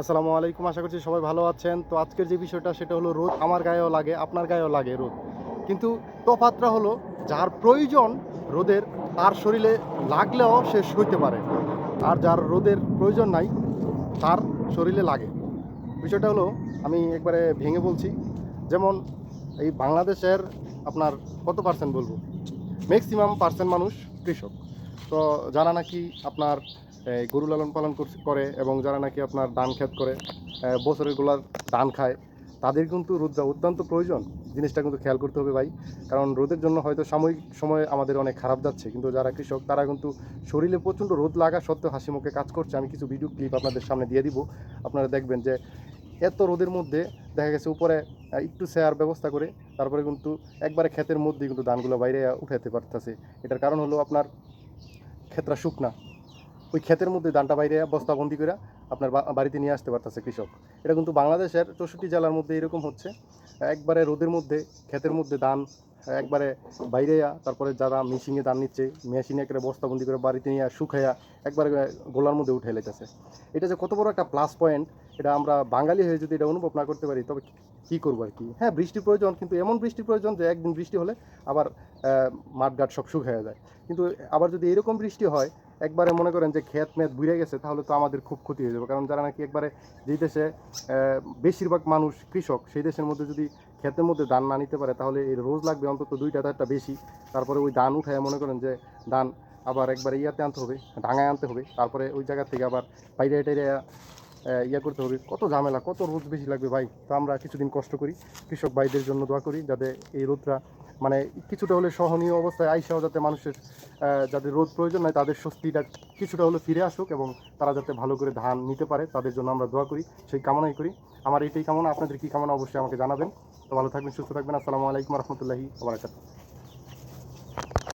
আসসালামু আলাইকুম, আশা করছি সবাই ভালো আছেন। তো আজকের যে বিষয়টা, সেটা হলো রোদ। আমার গায়েও লাগে, আপনার গায়েও লাগে রোদ। কিন্তু তফাতটা হলো, যার প্রয়োজন রোদের, তার শরীরে লাগলেও সে সইতে পারে। আর যার রোদের প্রয়োজন নাই, তার শরীরে লাগে। বিষয়টা হলো, আমি একবারে ভেঙে বলছি, যেমন এই বাংলাদেশের আপনার কত পার্সেন্ট বলব? ম্যাক্সিমাম পার্সেন্ট মানুষ কৃষক। তো যারা নাকি আপনার গরু লালন পালন করে এবং যারা নাকি আপনার ধান ক্ষেত করে আহ, বছরের গোলার ধান খায় তাদের কিন্তু রোদ রোদটা অত্যন্ত প্রয়োজন। জিনিসটা কিন্তু খেয়াল করতে হবে ভাই কারণ রোদের জন্য হয়তো সাময়িক সময় আমাদের অনেক খারাপ যাচ্ছে কিন্তু যারা কৃষক তারা কিন্তু শরীরে প্রচণ্ড রোদ লাগা সত্ত্বেও হাসি মুখে কাজ করছে। আমি কিছু ভিডিও ক্লিপ আপনাদের সামনে দিয়ে দিব। আপনারা দেখবেন যে এত রোদের মধ্যে দেখা গেছে উপরে একটু শেয়ার ব্যবস্থা করে তারপরে কিন্তু একবারে ক্ষেতের মধ্যে কিন্তু ধানগুলো বাইরে উঠাতে পারতেছে। এটার কারণ হলো আপনার ক্ষেতটা শুকনা। ওই ক্ষেতের মধ্যে ধানটা বাইরে বস্তাবন্দি করে আপনার বাড়িতে নিয়ে আসতে পারতেছে কৃষক। এটা কিন্তু বাংলাদেশের চৌষট্টি জেলার মধ্যে এরকম হচ্ছে। একবারে রোদের মধ্যে, ক্ষেতের মধ্যে ধান, একবারে বাইরে তারপরে যারা মেশিনে ধান নিচ্ছে, মেশিনে একটা বস্তাবন্দি করে বাড়িতে নিয়ে শুকাইয়া একবারে গোলার মধ্যে উঠে লেগেছে এটা যে কত বড় একটা প্লাস পয়েন্ট এটা আমরা বাঙালি হয়ে যদি এটা অনুভব না করতে পারি, তবে কী করব আর কি? হ্যাঁ বৃষ্টির প্রয়োজন, কিন্তু এমন বৃষ্টির প্রয়োজন যে একদিন বৃষ্টি হলে আবার মাঠঘাট সব শুকাইয়া যায়। কিন্তু আবার যদি এরকম বৃষ্টি হয় একবারে মনে করেন যে খেত মেদ বুড়ে গেছে, তাহলে তো আমাদের খুব ক্ষতি হয়ে যাবে। কারণ যারা নাকি একবারে যেই দেশে বেশিরভাগ মানুষ কৃষক, সেই দেশের মধ্যে যদি ক্ষেতের মধ্যে ধান না নিতে পারে, তাহলে এই রোজ লাগবে অন্তত দুইটা চারটা বেশি। তারপরে ওই ধান উঠায় মনে করেন যে ধান আবার একবারে ইয়াতে আনতে হবে, ডাঙায় আনতে হবে। তারপরে ওই জায়গা থেকে আবার বাইরে টাইরে ইয়া করতে হবে। কত ঝামেলা, কত রোদ বেশি লাগবে ভাই? তো আমরা কিছুদিন কষ্ট করি। কৃষক ভাইদের জন্য দোয়া করি যাতে এই রোদটা মানে কিছুটা হলে সহনীয় অবস্থায় আইসাও যাতে মানুষের যাদের রোদ প্রয়োজন নয় তাদের স্বস্তিটা কিছুটা হলে ফিরে আসুক এবং তারা যাতে ভালো করে ধান নিতে পারে, তাদের জন্য আমরা দোয়া করি, সেই কামনাই করি। আমার এইটাই কামনা, আপনাদের কী কামনা অবশ্যই আমাকে জানাবেন। তো ভালো থাকবেন, সুস্থ থাকবেন। আসসালামু আলাইকুম রহমতুল্লাহি ওবরাকাতুহ